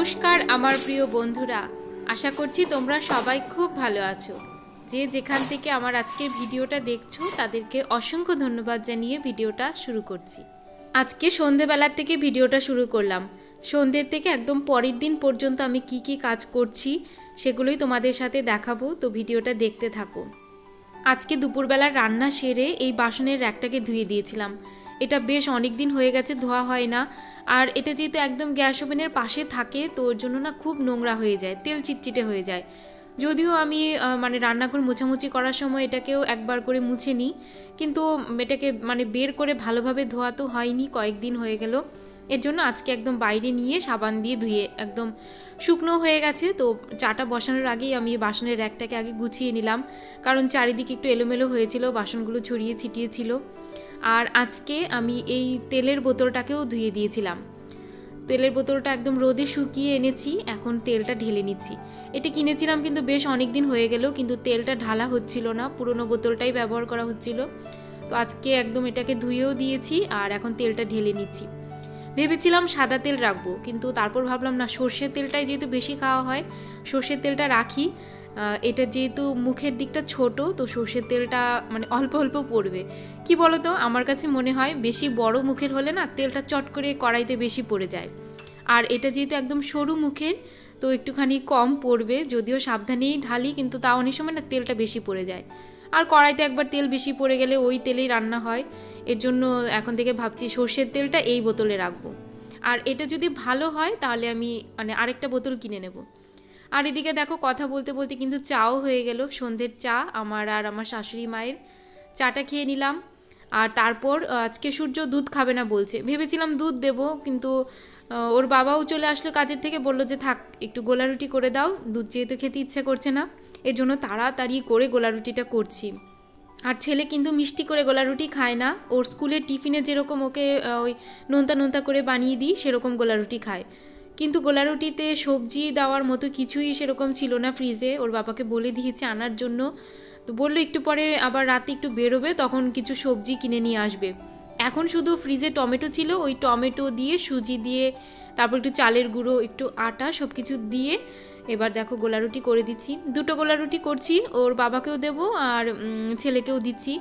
নমস্কার, আমার প্রিয় বন্ধুরা। আশা করছি তোমরা সবাই খুব ভালো আছো। যে যেখান থেকে আমার আজকে ভিডিওটা দেখছ, তাদেরকে অসংখ্য ধন্যবাদ জানিয়ে ভিডিওটা শুরু করছি। আজকে সন্ধেবেলার থেকে ভিডিওটা শুরু করলাম। সন্ধ্যের থেকে একদম পরের দিন পর্যন্ত আমি কি কি কাজ করছি, সেগুলোই তোমাদের সাথে দেখাবো, তো ভিডিওটা দেখতে থাকো। আজকে দুপুরবেলা রান্না সেরে এই বাসনের র্যাকটাকে ধুয়ে দিয়েছিলাম। এটা বেশ অনেক দিন হয়ে গেছে, ধোয়া হয় না। আর এটা যেহেতু একদম গ্যাস ওভেনের পাশে থাকে, তো ওর জন্য না খুব নোংরা হয়ে যায়, তেল চিটচিটে হয়ে যায়। যদিও আমি মানে রান্নাঘর মোছামুছি করার সময় এটাকেও একবার করে মুছে নিই, কিন্তু এটাকে মানে বের করে ভালোভাবে ধোয়া তো হয়নি, কয়েকদিন হয়ে গেল। এর জন্য আজকে একদম বাইরে নিয়ে সাবান দিয়ে ধুয়ে একদম শুকনো হয়ে গেছে, তো চাটা বসানোর আগেই আমি বাসনের র্যাকটাকে আগে গুছিয়ে নিলাম, কারণ চারিদিকে একটু এলোমেলো হয়েছিল, বাসনগুলো ছড়িয়ে ছিটিয়ে ছিল আর আজকে আমি এই তেলের বোতলটাকেও ধুয়ে দিয়েছিলাম। তেলের বোতলটা একদম রোদে শুকিয়ে এনেছি, এখন তেলটা ঢেলে নিচ্ছি। এটা কিনেছিলাম কিন্তু বেশ অনেক দিন হয়ে গেল, কিন্তু তেলটা ঢালা হচ্ছিল না, পুরনো বোতলটাই ব্যবহার করা হচ্ছিল। তো আজকে একদম এটাকে ধুয়েও দিয়েছি আর এখন তেলটা ঢেলে নিচ্ছি। ভেবেছিলাম সাদা তেল রাখব, কিন্তু তারপর ভাবলাম না, সর্ষের তেলটাই যেহেতু বেশি খাওয়া হয়, সর্ষের তেলটা রাখি। এটা যেহেতু মুখের দিকটা ছোট, তো সর্ষের তেলটা মানে অল্প অল্প পড়বে। কি বলতো? আমার কাছে মনে হয় বেশি বড় মুখের হলে না তেলটা চট করে কড়াইতে বেশি পড়ে যায়। আর এটা যেহেতু একদম সরু মুখের, তো একটুখানি কম পড়বে, যদিও সাবধানেই ঢালি, কিন্তু তা অনেক সময় না তেলটা বেশি পড়ে যায়। আর কড়াইতে একবার তেল বেশি পড়ে গেলে ওই তেলেই রান্না হয়। এর জন্য এখন থেকে ভাবছি সর্ষের তেলটা এই বোতলে রাখব। আর এটা যদি ভালো হয়, তাহলে আমি মানে আরেকটা বোতল কিনে নেব। আর এদিকে দেখো কথা বলতে বলতে কিন্তু চাও হয়ে গেল। সন্ধ্যের চা আমার আর আমার শাশুড়ি মায়ের। চাটা খেয়ে নিলাম। আর তারপর আজকে সূর্য দুধ খাবে না বলছে। ভেবেছিলাম দুধ দেব, কিন্তু ওর বাবাও চলে আসলো কাজের থেকে, বলল যে থাক, একটু গোলা রুটি করে দাও। দুধ যেহেতু খেতে ইচ্ছে করছে না, এর জন্য তাড়াতাড়ি করে গোলা রুটিটা করছি। আর ছেলে কিন্তু মিষ্টি করে গোলা রুটি খায় না। ওর স্কুলের টিফিনে যেরকম ওকে ওই নোনতা নোনতা করে বানিয়ে দিই, সেরকম গোলা রুটি খায়। কিন্তু গোলা রুটিতে সবজি দেওয়ার মতো কিছুই সেরকম ছিল না ফ্রিজে। ওর বাবাকে বলে দিয়েছে আনার জন্য। তো বলল একটু পরে আবার রাতে একটু বেরোবে, তখন কিছু সবজি কিনে নিয়ে আসবে। এখন শুধু ফ্রিজে টমেটো ছিল, ওই টমেটো দিয়ে, সুজি দিয়ে, তারপর একটু চালের গুঁড়ো, একটু আটা সব কিছু দিয়ে এবার দেখো গোলা রুটি করে দিচ্ছি। দুটো গোলা রুটি করছি, ওর বাবাকেও দেবো আর ছেলেকেও দিচ্ছি।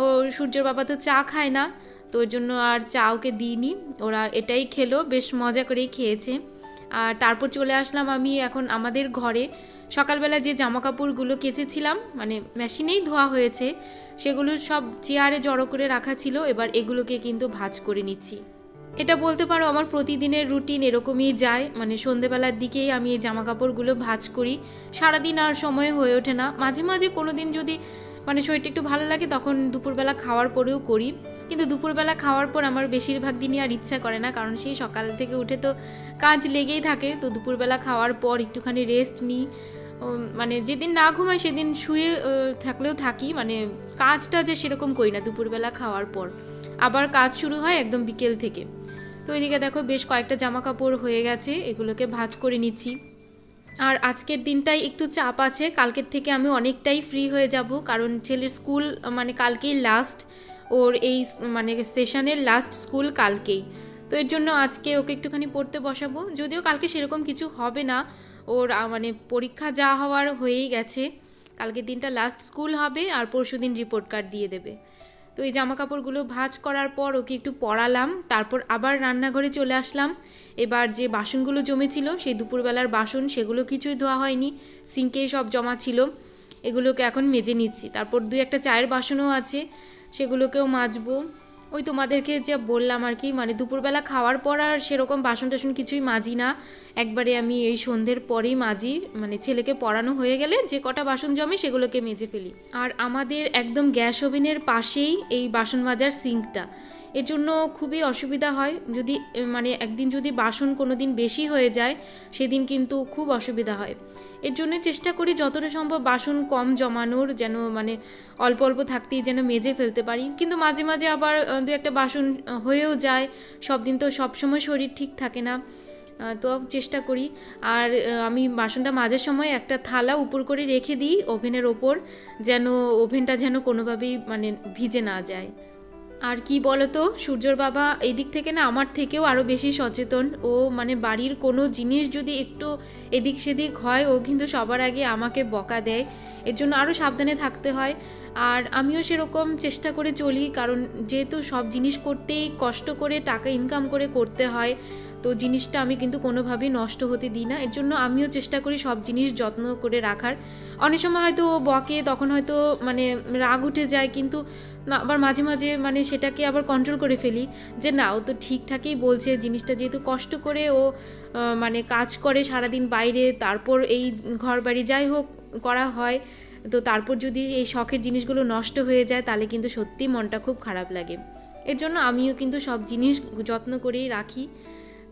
ও সূর্যের বাবা তো চা খায় না। তো ওর জন্য আর চা ওকে দিইনি। ওরা এটাই খেলো, বেশ মজা করেই খেয়েছে। আর তারপর চলে আসলাম আমি এখন আমাদের ঘরে। সকালবেলা যে জামা কাপড়গুলো কেচেছিলাম মানে মেশিনেই ধোয়া হয়েছে, সেগুলো সব চেয়ারে জড়ো করে রাখা ছিল, এবার এগুলোকে কিন্তু ভাজ করে নিচ্ছি। এটা বলতে পারো আমার প্রতিদিনের রুটিন এরকমই যায় মানে সন্ধেবেলার দিকেই আমি এই জামা কাপড়গুলো ভাঁজ করি। সারাদিন আর সময় হয়ে ওঠে না। মাঝে মাঝে কোনো দিন যদি মানে শরীরটা একটু ভালো লাগে, তখন দুপুরবেলা খাওয়ার পরেও করি। কিন্তু দুপুরবেলা খাওয়ার পর আমার বেশিরভাগ দিনই আর ইচ্ছা করে না, কারণ সেই সকাল থেকে উঠে তো কাজ লেগেই থাকে। তো দুপুরবেলা খাওয়ার পর একটুখানি রেস্ট নিই। মানে যেদিন না ঘুমাই সেদিন শুয়ে থাকলেও থাকি। মানে কাজটা যে সেরকম করি না, দুপুরবেলা খাওয়ার পর। আবার কাজ শুরু হয় একদম বিকেল থেকে। তো এদিকে দেখো বেশ কয়েকটা জামা কাপড় হয়ে গেছে, এগুলোকে ভাঁজ করে নিচ্ছি। আর আজকের দিনটাই একটু চাপ আছে, কালকের থেকে আমি অনেকটাই ফ্রি হয়ে যাব, কারণ ছেলের স্কুল মানে কালকেই লাস্ট ওর এই মানে সেশনের লাস্ট স্কুল কালকেই। তো এর জন্য আজকে ওকে একটুখানি পড়তে বসাবো। যদিও কালকে সেরকম কিছু হবে না। ওর মানে পরীক্ষা যা হওয়ার হয়েই গেছে। কালকের দিনটা লাস্ট স্কুল হবে আর পরশু দিন রিপোর্ট কার্ড দিয়ে দেবে। তো এই জামা কাপড়গুলো ভাঁজ করার পর ওকে একটু পরালাম তারপর আবার রান্নাঘরে চলে আসলাম। এবার যে বাসনগুলো জমেছিল, সেই দুপুরবেলার বাসন, সেগুলো কিছুই ধোয়া হয়নি। সিঙ্কেই সব জমা ছিল। এগুলোকে এখন মেজে নিচ্ছি। তারপর দুই একটা চায়ের বাসনও আছে। সেগুলোকেও মাজবো। ওই তোমাদেরকে যা বললাম আর কি মানে দুপুরবেলা খাওয়ার পর আর সেরকম বাসন টাসন কিছুই মাজি না। একবারে আমি এই সন্ধ্যের পরেই মাজি মানে ছেলেকে পড়ানো হয়ে গেলে যে কটা বাসন জমে সেগুলোকে মেজে ফেলি। আর আমাদের একদম গ্যাস ওভেনের পাশেই এই বাসন মাজার সিঙ্কটা। এর জন্য খুবই অসুবিধা হয়। যদি মানে একদিন যদি বাসন কোনো দিন বেশি হয়ে যায়, সেদিন কিন্তু খুব অসুবিধা হয়। এর জন্য চেষ্টা করি যতটা সম্ভব বাসন কম জমানোর, যেন মানে অল্প অল্প থাকতেই যেন মেজে ফেলতে পারি। কিন্তু মাঝে মাঝে আবার দু একটা বাসন হয়েও যায়। সব দিন তো সবসময় শরীর ঠিক থাকে না। তো চেষ্টা করি। আর আমি বাসনটা মাঝের সময় একটা থালা উপর করে রেখে দিই ওভেনের ওপর, যেন ওভেনটা যেন কোনোভাবেই মানে ভিজে না যায়। আর কি বলতো, সূর্যর বাবা এই দিক থেকে না আমার থেকেও আরও বেশি সচেতন। ও মানে বাড়ির কোনো জিনিস যদি একটু এদিক সেদিক হয়, ও কিন্তু সবার আগে আমাকে বকা দেয়। এর জন্য আরও সাবধানে থাকতে হয়। আর আমিও সেরকম চেষ্টা করে চলি, কারণ যেহেতু সব জিনিস করতেই কষ্ট করে টাকা ইনকাম করে করতে হয়, তো জিনিসটা আমি কিন্তু কোনোভাবেই নষ্ট হতে দিই না। এর জন্য আমিও চেষ্টা করি সব জিনিস যত্ন করে রাখার। অনেক সময় হয়তো বকে, তখন হয়তো মানে রাগ উঠে যায়, কিন্তু আবার মাঝে মাঝে মানে সেটাকে আবার কন্ট্রোল করে ফেলি যে না, ও তো ঠিকঠাকই বলছে, জিনিসটা যেহেতু কষ্ট করে ও মানে কাজ করে সারাদিন বাইরে, তারপর এই ঘর বাড়ি যাই হোক করা হয় তো তারপর যদি এই শখের জিনিসগুলো নষ্ট হয়ে যায়, তাহলে কিন্তু সত্যি মনটা খুব খারাপ লাগে। এর জন্য আমিও কিন্তু সব জিনিস যত্ন করেই রাখি।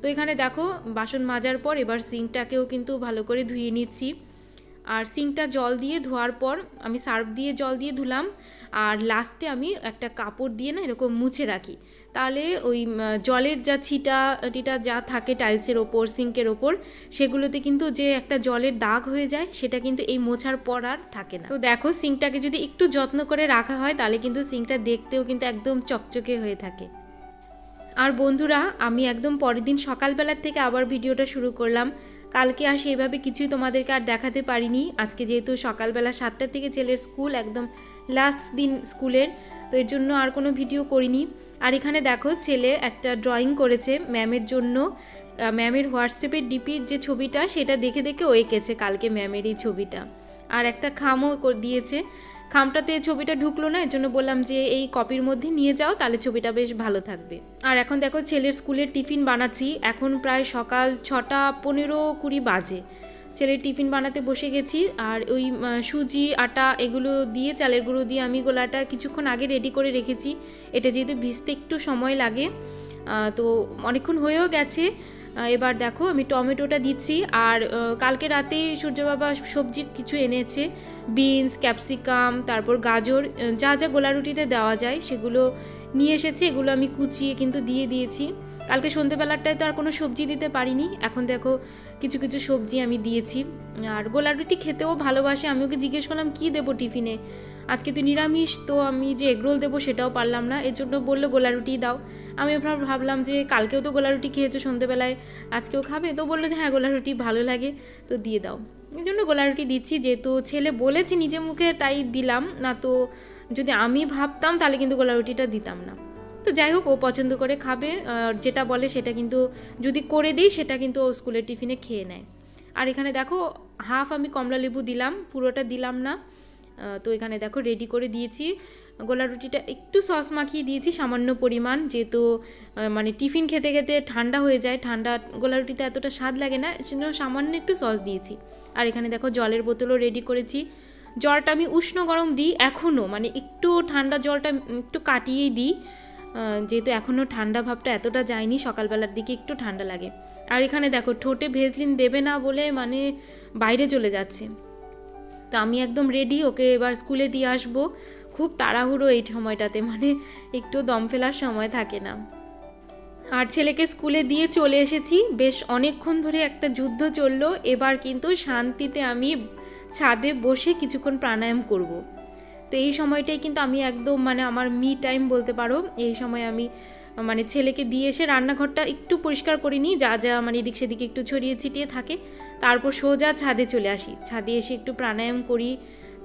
তো এখানে দেখো, বাসন মাজার পর এবার সিঙ্কটাকেও কিন্তু ভালো করে ধুয়ে নিচ্ছি। আর সিঙ্কটা জল দিয়ে ধোয়ার পর আমি সার্ফ দিয়ে জল দিয়ে ধুলাম। আর লাস্টে আমি একটা কাপড় দিয়ে না এরকম মুছে রাখি। তাহলে ওই জলের যা ছিটা, টিটা যা থাকে টাইলসের ওপর সিঙ্কের ওপর, সেগুলোতে কিন্তু যে একটা জলের দাগ হয়ে যায়, সেটা কিন্তু এই মোছার পর আর থাকে না। তো দেখো সিঙ্কটাকে যদি একটু যত্ন করে রাখা হয়, তাহলে কিন্তু সিঙ্কটা দেখতেও কিন্তু একদম চকচকে হয়ে থাকে। আর বন্ধুরা, আমি একদম পরের দিন সকালবেলার থেকে আবার ভিডিওটা শুরু করলাম। কালকে আর সেইভাবে কিছুই তোমাদেরকে আর দেখাতে পারিনি। আজকে যেহেতু সকালবেলা সাতটার থেকে ছেলের স্কুল, একদম লাস্ট দিন স্কুলের, তো এর জন্য আর কোনো ভিডিও করিনি। আর এখানে দেখো ছেলে একটা ড্রয়িং করেছে ম্যামের জন্য। ম্যামের হোয়াটসঅ্যাপের ডিপির যে ছবিটা, সেটা দেখে দেখে ও এঁকেছে কালকে ম্যামের এই ছবিটা। আর একটা খামও দিয়েছে। খামটাতে ছবিটা ঢুকলো না এর জন্য বললাম যে এই কপির মধ্যে নিয়ে যাও, তাহলে ছবিটা বেশ ভালো থাকবে। আর এখন দেখো ছেলের স্কুলের টিফিন বানাচ্ছি, এখন প্রায় সকাল ছটা পনেরো কুড়ি বাজে। ছেলের টিফিন বানাতে বসে গেছি, আর ওই সুজি, আটা এগুলো দিয়ে, চালের গুঁড়ো দিয়ে আমি গোলাটা কিছুক্ষণ আগে রেডি করে রেখেছি। এটা যেহেতু ভিজতে একটু সময় লাগে তো অনেকক্ষণ হয়েও গেছে এবার দেখো, আমি টমেটোটা দিচ্ছি, আর কালকে রাতেই সূর্য বাবা সবজি কিছু এনেছে, বিনস, ক্যাপসিকাম, তারপর গাজর যা যা গোলা রুটিতে দেওয়া যায় সেগুলো নিয়ে এসেছি, এগুলো আমি কুচিয়ে কিন্তু দিয়ে দিয়েছি। কালকে সন্ধেবেলাটায় তো আর কোনো সবজি দিতে পারিনি, এখন দেখো কিছু কিছু সবজি আমি দিয়েছি। আর গোলা রুটি খেতেও ভালোবাসে, আমি ওকে জিজ্ঞেস করলাম, কী দেবো টিফিনে? আজকে তো নিরামিষ, তো আমি যে এগরোল দেবো সেটাও পারলাম না। এর জন্য বলল গোলা রুটি দাও। আমি ভাবলাম যে কালকেও তো গোলা রুটি খেয়েছো সন্ধেবেলায়, আজকেও খাবে? তো বলল যে হ্যাঁ গোলা রুটি ভালো লাগে, তো দিয়ে দাও। এই জন্য গোলা রুটি দিচ্ছি, যেহেতু ছেলে বলেছে নিজে মুখে, তাই দিলাম। না তো যদি আমি ভাবতাম, তাহলে কিন্তু গোলা রুটিটা দিতাম না। তো যাই হোক, ও পছন্দ করে খাবে যেটা বলে সেটা কিন্তু যদি করে দিই, সেটা কিন্তু ও স্কুলের টিফিনে খেয়ে নেয়। আর এখানে দেখো, হাফ আমি কমলা লেবু দিলাম, পুরোটা দিলাম না। তো এখানে দেখো রেডি করে দিয়েছি। গোলা রুটিটা একটু সস মাখিয়ে দিয়েছি, সামান্য পরিমাণ, যেহেতু মানে টিফিন খেতে খেতে ঠান্ডা হয়ে যায়, ঠান্ডা গোলা রুটিতে এতটা স্বাদ লাগে না, সেজন্য সামান্য একটু সস দিয়েছি। আর এখানে দেখো, জলের বোতলও রেডি করেছি। জলটা আমি উষ্ণ গরম দিই এখনও মানে একটু ঠান্ডা জলটা একটু কাটিয়েই দিই। যেহেতু এখনও ঠান্ডা ভাবটা এতটা যায়নি, সকালবেলার দিকে একটু ঠান্ডা লাগে। আর এখানে দেখো, ঠোঁটে ভেজলিন দেবে না বলে মানে বাইরে চলে যাচ্ছে। তো আমি একদম রেডি ওকে এবার স্কুলে দিয়ে আসব। খুব তাড়াহুড়ো এই সময়টাতে মানে একটু দম ফেলার সময় থাকে না। আর ছেলেকে স্কুলে দিয়ে চলে এসেছি। বেশ অনেকক্ষণ ধরে একটা যুদ্ধ চলল। এবার কিন্তু শান্তিতে আমি ছাদে বসে কিছুক্ষণ প্রাণায়াম করব। তো এই সময়টাই কিন্তু আমি একদম মানে আমার মি টাইম বলতে পারো, এই সময় আমি মানে ছেলেকে দিয়ে এসে রান্নাঘরটা একটু পরিষ্কার করে নিই, যা যা মানে এদিক সেদিকে একটু ছড়িয়ে ছিটিয়ে থাকে। তারপর সোজা ছাদে চলে আসি। ছাদে এসে একটু প্রাণায়াম করি,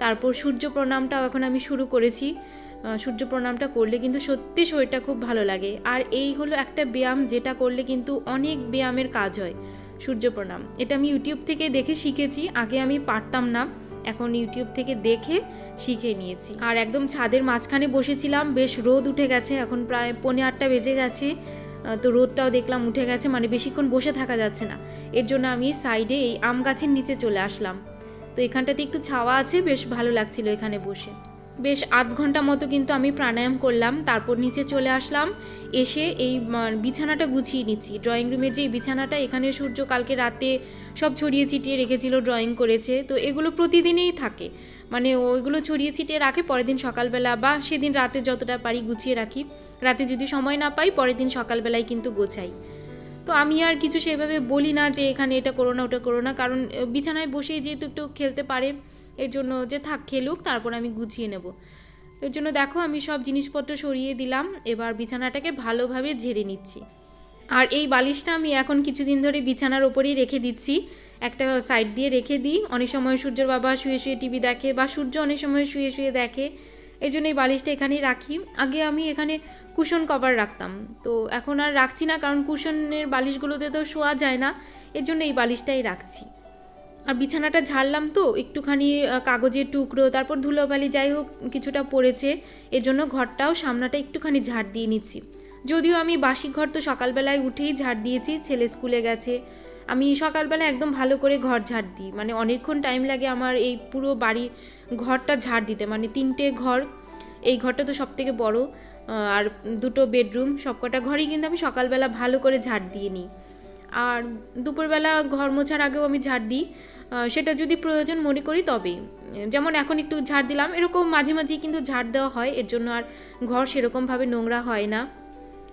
তারপর সূর্য প্রণামটাও এখন আমি শুরু করেছি। সূর্য প্রণামটা করলে কিন্তু সত্যি শরীরটা খুব ভালো লাগে। আর এই হলো একটা ব্যায়াম, যেটা করলে কিন্তু অনেক ব্যায়ামের কাজ হয়। সূর্য প্রণাম এটা আমি ইউটিউব থেকে দেখে শিখেছি, আগে আমি পারতাম না। এখন ইউটিউব থেকে দেখে শিখে নিয়েছি। আর একদম ছাদের মাঝখানে বসেছিলাম, বেশ রোদ উঠে গেছে, এখন প্রায় পৌনে আটটা বেজে গেছে। তো রোদটাও দেখলাম উঠে গেছে মানে বেশিক্ষণ বসে থাকা যাচ্ছে না। এর জন্য আমি সাইডে এই আম গাছের নিচে চলে আসলাম। তো এখানটাতে একটু ছাওয়া আছে, বেশ ভালো লাগছিল এখানে বসে। বেশ আধ ঘণ্টা মতো কিন্তু আমি প্রাণায়াম করলাম, তারপর নিচে চলে আসলাম, এসে এই বিছানাটা গুছিয়ে নিচ্ছি। ড্রয়িং রুমের যে বিছানাটা, এখানে সূর্য কালকে রাতে সব ছড়িয়ে ছিটিয়ে রেখেছিল, ড্রয়িং করেছে। তো এগুলো প্রতিদিনেই থাকে। মানে ওইগুলো ছড়িয়ে ছিটিয়ে রাখে, পরের দিন সকালবেলা বা সেদিন রাতে যতটা পারি গুছিয়ে রাখি। রাতে যদি সময় না পাই, পরের দিন সকালবেলায় কিন্তু গোছাই। তো আমি আর কিছু সেভাবে বলি না যে এখানে এটা করো না, ওটা করো না। কারণ বিছানায় বসেই যেহেতু একটু খেলতে পারে এর জন্য যে থাক খেলুক, তারপর আমি গুছিয়ে নেব। এর জন্য দেখো আমি সব জিনিসপত্র সরিয়ে দিলাম, এবার বিছানাটাকে ভালোভাবে ঝেড়ে নিচ্ছি। আর এই বালিশটা আমি এখন কিছুদিন ধরে বিছানার ওপরেই রেখে দিচ্ছি। একটা সাইড দিয়ে রেখে দিই। অনেক সময় সূর্যের বাবা শুয়ে শুয়ে টিভি দেখে বা সূর্য অনেক সময় শুয়ে শুয়ে দেখে। এই জন্য এই বালিশটা এখানেই রাখি। আগে আমি এখানে কুশন কভার রাখতাম। তো এখন আর রাখছি না, কারণ কুশনের বালিশগুলোতে তো শোয়া যায় না। এর জন্য এই বালিশটাই রাখছি। আর বিছানাটা ঝাড়লাম তো, একটুখানি কাগজের টুকরো, তারপর ধুলোবালি যাই হোক, কিছুটা পড়েছে এর জন্য ঘরটাও সামনাটা একটুখানি ঝাড় দিয়ে নিচ্ছি। যদিও আমি বাসি ঘর তো সকালবেলায় উঠেই ঝাড় দিয়েছি, ছেলে স্কুলে গেছে। আমি সকালবেলা একদম ভালো করে ঘর ঝাড় দিই মানে অনেকক্ষণ টাইম লাগে আমার এই পুরো বাড়ি ঘরটা ঝাড় দিতে মানে তিনটে ঘর, এই ঘরটা তো সব থেকে বড়ো আর দুটো বেডরুম সবকটা ঘরই কিন্তু আমি সকালবেলা ভালো করে ঝাড় দিয়ে নিই। আর দুপুরবেলা ঘর মোছার আগেও আমি ঝাড় দিই সেটা যদি প্রয়োজন মনে করি তবে যেমন এখন একটু ঝাড় দিলাম, এরকম মাঝে মাঝেই কিন্তু ঝাড় দেওয়া হয়, এর জন্য আর ঘর সেরকমভাবে নোংরা হয় না।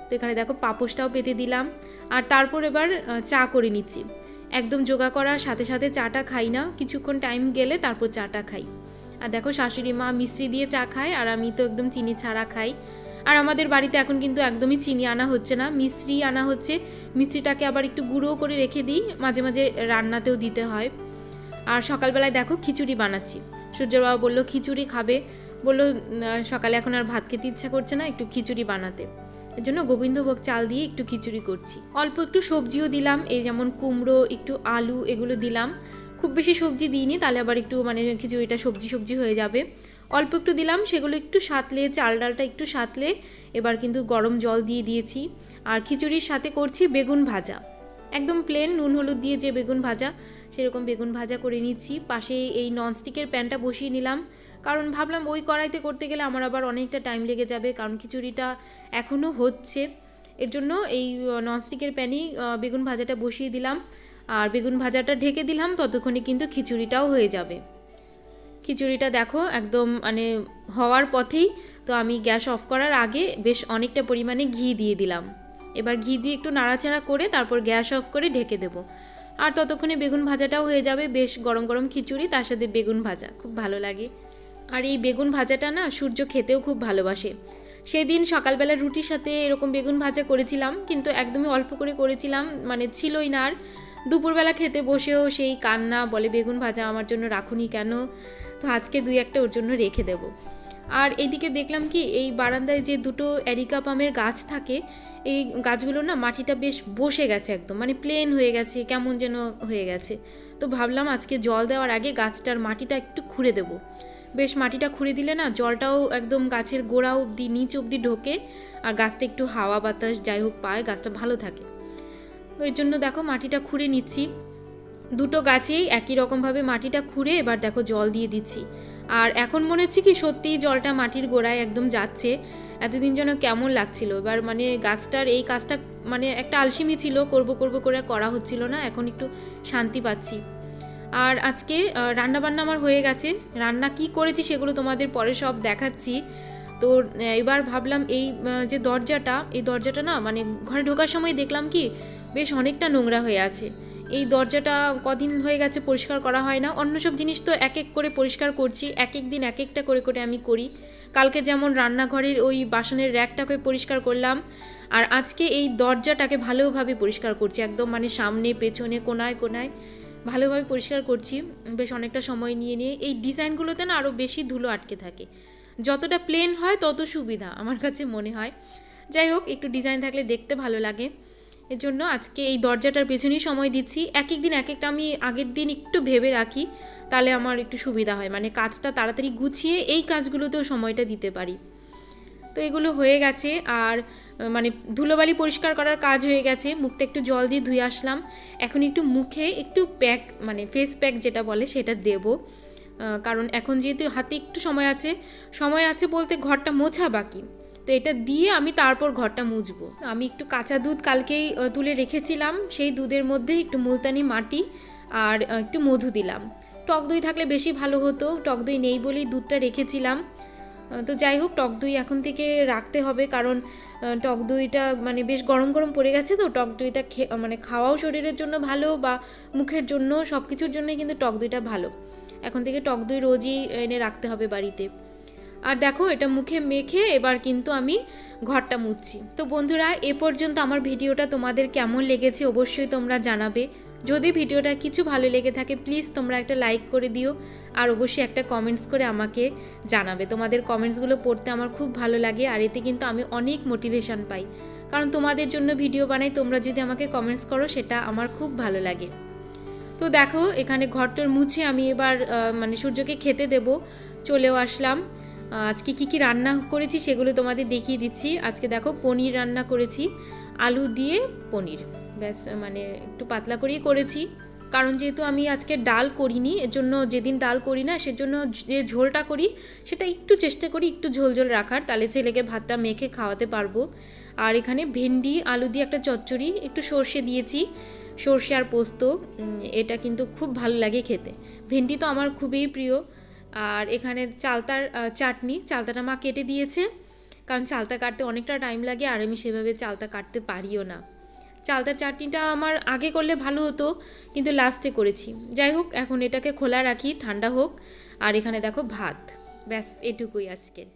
তো এখানে দেখো পাপোশটাও পেতে দিলাম, আর তারপর এবার চা করে নিচ্ছি। একদম যোগা করার সাথে সাথে চাটা খাই না, কিছুক্ষণ টাইম গেলে তারপর চাটা খাই। আর দেখো শাশুড়ি মা মিষ্টি দিয়ে চা খায়, আর আমি তো একদম চিনি ছাড়া খাই। আর আমাদের বাড়িতে এখন কিন্তু একদমই চিনি আনা হচ্ছে না মিশ্রি আনা হচ্ছে। মিষ্টিটাকে আবার একটু গুঁড়ো করে রেখে দিই, মাঝে মাঝে রান্নাতেও দিতে হয়। আর সকালবেলায় দেখো খিচুড়ি বানাচ্ছি। সূর্যর বাবা বলল, খিচুড়ি খাবে? বলল সকালে এখন আর ভাত খেতে ইচ্ছা করছে না, একটু খিচুড়ি বানাতে। এর জন্য গোবিন্দভোগ চাল দিয়ে একটু খিচুড়ি করছি। অল্প একটু সবজিও দিলাম, এই যেমন কুমড়ো, একটু আলু এগুলো দিলাম। খুব বেশি সবজি দিইনি, তাহলে আবার একটু মানে খিচুড়িটা সবজি সবজি হয়ে যাবে। অল্প একটু দিলাম, সেগুলো একটু সাতলে, চাল ডালটা একটু সাতলে, এবার কিন্তু গরম জল দিয়ে দিয়েছি। আর খিচুড়ির সাথে করছি বেগুন ভাজা। একদম প্লেন নুন হলুদ দিয়ে যে বেগুন ভাজা সেরকম বেগুন ভাজা করে নিচ্ছি। পাশে এই ননস্টিকের প্যানটা বসিয়ে নিলাম। কারণ ভাবলাম ওই কড়াইতে করতে গেলে আমার আবার অনেকটা টাইম লেগে যাবে, কারণ খিচুড়িটা এখনও হচ্ছে। এর জন্য এই ননস্টিকের প্যানেই বেগুন ভাজাটা বসিয়ে দিলাম। আর বেগুন ভাজাটা ঢেকে দিলাম, ততক্ষণে কিন্তু খিচুড়িটাও হয়ে যাবে। খিচুড়িটা দেখো একদম মানে হওয়ার পথেই। তো আমি গ্যাস অফ করার আগে বেশ অনেকটা পরিমাণে ঘি দিয়ে দিলাম। এবার ঘি দিয়ে একটু নাড়াচাড়া করে তারপর গ্যাস অফ করে ঢেকে দেবো। আর ততক্ষণে বেগুন ভাজাটাও হয়ে যাবে। বেশ গরম গরম খিচুড়ি, তার সাথে বেগুন ভাজা, খুব ভালো লাগে। আর এই বেগুন ভাজাটা না, সূর্য খেতেও খুব ভালোবাসে। সেদিন সকালবেলা রুটির সাথে এরকম বেগুন ভাজা করেছিলাম, কিন্তু একদমই অল্প করে করেছিলাম মানে ছিলই না। আর দুপুরবেলা খেতে বসেও সেই কান্না, বলে, বেগুন ভাজা আমার জন্য রাখুনি কেন? তো আজকে দুই একটা ওর জন্য রেখে দেব। আর এইদিকে দেখলাম কি, এই বারান্দায় যে দুটো অ্যারিকা পামের গাছ থাকে, এই গাছগুলো না মাটিটা বেশ বসে গেছে একদম মানে প্লেন হয়ে গেছে, কেমন যেন হয়ে গেছে। তো ভাবলাম আজকে জল দেওয়ার আগে গাছটার মাটিটা একটু খুঁড়ে দেবো। বেশ মাটিটা খুঁড়ে দিলে না জলটাও একদম গাছের গোড়া অবধি, নিচ অবধি ঢোকে, আর গাছটা একটু হাওয়া বাতাস যাই হোক পায়, গাছটা ভালো থাকে। তো জন্য দেখো মাটিটা খুঁড়ে নিচ্ছি। দুটো গাছেই একই রকমভাবে মাটিটা খুঁড়ে এবার দেখো জল দিয়ে দিচ্ছি। আর এখন মনে হচ্ছে কি সত্যিই জলটা মাটির গোড়ায় একদম যাচ্ছে। এতদিন যেন কেমন লাগছিল। এবার মানে গাছটার এই কাজটা মানে একটা আলসিমি ছিল করব করব করে করা হচ্ছিল না এখন একটু শান্তি পাচ্ছি। আর আজকে আহ, রান্নাবান্না আমার হয়ে গেছে। রান্না কি করেছি সেগুলো তোমাদের পরে সব দেখাচ্ছি। তো এবার ভাবলাম এই যে দরজাটা এই দরজাটা না মানে ঘরে ঢোকার সময় দেখলাম কি বেশ অনেকটা নোংরা হয়ে আছে। এই দরজাটা কদিন হয়ে গেছে পরিষ্কার করা হয় না। অন্য সব জিনিস তো এক এক করে পরিষ্কার করছি, এক এক দিন এক একটা করে করে আমি করি। কালকে যেমন রান্নাঘরের ওই বাসনের র্যাকটাকে পরিষ্কার করলাম, আর আজকে এই দরজাটাকে ভালোভাবে পরিষ্কার করছি, একদম মানে সামনে, পেছনে, কোনায় কোনায় ভালোভাবে পরিষ্কার করছি। বেশ অনেকটা সময় নিয়ে নিয়ে এই ডিজাইনগুলোতে না আরও বেশি ধুলো আটকে থাকে। যতটা প্লেন হয় তত সুবিধা আমার কাছে মনে হয়। যাই হোক, একটু ডিজাইন থাকলে দেখতে ভালো লাগে। এর জন্য আজকে এই দরজাটার পেছনেই সময় দিচ্ছি। এক এক দিন এক একটা আমি আগের দিন একটু ভেবে রাখি, তাহলে আমার একটু সুবিধা হয়। মানে কাজটা তাড়াতাড়ি গুছিয়ে এই কাজগুলোতেও সময়টা দিতে পারি। তো এগুলো হয়ে গেছে। আর মানে ধুলোবালি পরিষ্কার করার কাজ হয়ে গেছে। মুখটা একটু জল দিয়ে ধুয়ে আসলাম। এখন একটু মুখে একটু প্যাক মানে ফেস প্যাক যেটা বলে সেটা দেব। কারণ এখন যেহেতু হাতে একটু সময় আছে সময় আছে বলতে ঘরটা মোছা বাকি। তো এটা দিয়ে আমি তারপর ঘরটা মুছবো। আমি একটু কাঁচা দুধ কালকেই তুলে রেখেছিলাম। সেই দুধের মধ্যে একটু মুলতানি মাটি আর একটু মধু দিলাম। টক দই থাকলে বেশি ভালো হতো। টক দই নেই বলেই দুধটা রেখেছিলাম। তো যাই হোক, টক দই এখন থেকে রাখতে হবে কারণ টক দইটা মানে বেশ গরম গরম পড়ে গেছে তো। টক দইটা মানে খাওয়াও শরীরের জন্য ভালো বা মুখের জন্য সব কিছুর জন্যই কিন্তু টক দইটা ভালো। এখন থেকে টক দই রোজই এনে রাখতে হবে বাড়িতে। আর দেখো, এটা মুখে মেখে এবার কিন্তু আমি ঘরটা মুছছি। তো বন্ধুরা, এ পর্যন্ত আমার ভিডিওটা তোমাদের কেমন লেগেছে অবশ্যই তোমরা জানাবে। যদি ভিডিওটা কিছু ভালো লেগে থাকে প্লিজ তোমরা একটা লাইক করে দিও আর অবশ্যই একটা কমেন্টস করে আমাকে জানাবে। তোমাদের কমেন্টসগুলো পড়তে আমার খুব ভালো লাগে আর এতে কিন্তু আমি অনেক মোটিভেশন পাই। কারণ তোমাদের জন্য ভিডিও বানাই, তোমরা যদি আমাকে কমেন্টস করো, সেটা আমার খুব ভালো লাগে। তো দেখো, এখানে ঘরটর মুছে আমি এবার মানে সূর্যকে খেতে দেব। চলেও আসলাম। আজকে কি কি রান্না করেছি সেগুলো তোমাদের দেখিয়ে দিচ্ছি। আজকে দেখো পনির রান্না করেছি, আলু দিয়ে পনির। ব্যাস মানে একটু পাতলা করেই করেছি। কারণ যেহেতু আমি আজকে ডাল করিনি, এর জন্য যেদিন ডাল করি না, সেজন্য যে ঝোলটা করি, সেটা একটু চেষ্টা করি একটু ঝোল ঝোল রাখার, তাহলে ছেলেকে ভাতটা মেখে খাওয়াতে পারব। আর এখানে ভেন্ডি, আলু দিয়ে একটা চচ্চড়ি, একটু সর্ষে দিয়েছি, সর্ষে আর পোস্ত। এটা কিন্তু খুব ভালো লাগে খেতে। ভেন্ডি তো আমার খুবই প্রিয়। আর এখানে চালতার চাটনি, চালতাটা মা কেটে দিয়েছে। কারণ চালতা কাটতে অনেকটা টাইম লাগে, আর আমি সেভাবে চালতা কাটতে পারিও না। চালতার চাটনিটা আমার আগে করলে ভালো হতো, কিন্তু লাস্টে করেছি। যাই হোক, এখন এটাকে খোলা রাখি, ঠান্ডা হোক। আর এখানে দেখো ভাত। ব্যাস, এটুকুই আজকের।